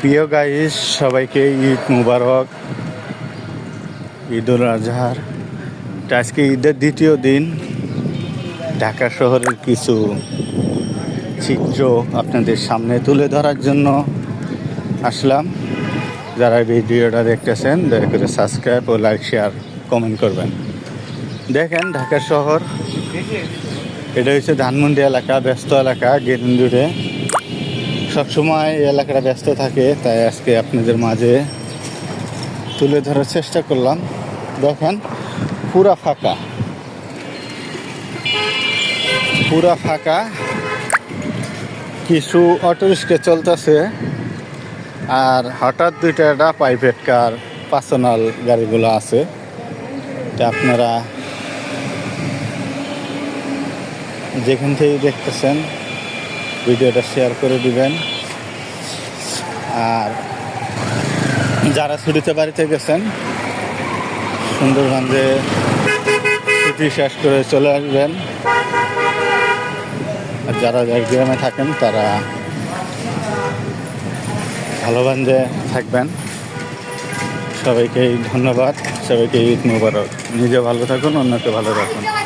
প্রিয় গাইস, সবাইকে ঈদ মুবারক, ঈদুল আজহার। আজকে ঈদের দ্বিতীয় দিন। ঢাকা শহরের কিছু চিত্র আপনাদের সামনে তুলে ধরার জন্য আসলাম। যারা ভিডিওটা দেখতেছেন, দয়া করে সাবস্ক্রাইব ও লাইক, শেয়ার, কমেন্ট করবেন। দেখেন ঢাকা শহর। এটা হচ্ছে ধানমন্ডি এলাকা, ব্যস্ত এলাকা গেরিন্দুরে সবসময় এই এলাকাটা ব্যস্ত থাকে, তাই আজকে আপনাদের মাঝে তুলে ধরার চেষ্টা করলাম। দেখেন, পুরা ফাঁকা। পুরা ফাঁকা। কিছু অটো রিক্সা চলতেছে, আর হঠাৎ দুইটা একটা প্রাইভেট কার পার্সোনাল গাড়িগুলো আছে। আপনারা যেখান থেকে দেখতেছেন, ভিডিওটা শেয়ার করে দিবেন। আর যারা ছুটিতে বাড়িতে গেছেন, সুন্দরগঞ্জে ছুটি শেষ করে চলে আসবেন। আর যারা গ্রামে থাকেন, তারা ভালোগঞ্জে থাকবেন। সবাইকে ধন্যবাদ। সবাইকে ঈদ মুবারক। নিজে ভালো থাকুন, অন্যকে ভালো রাখুন।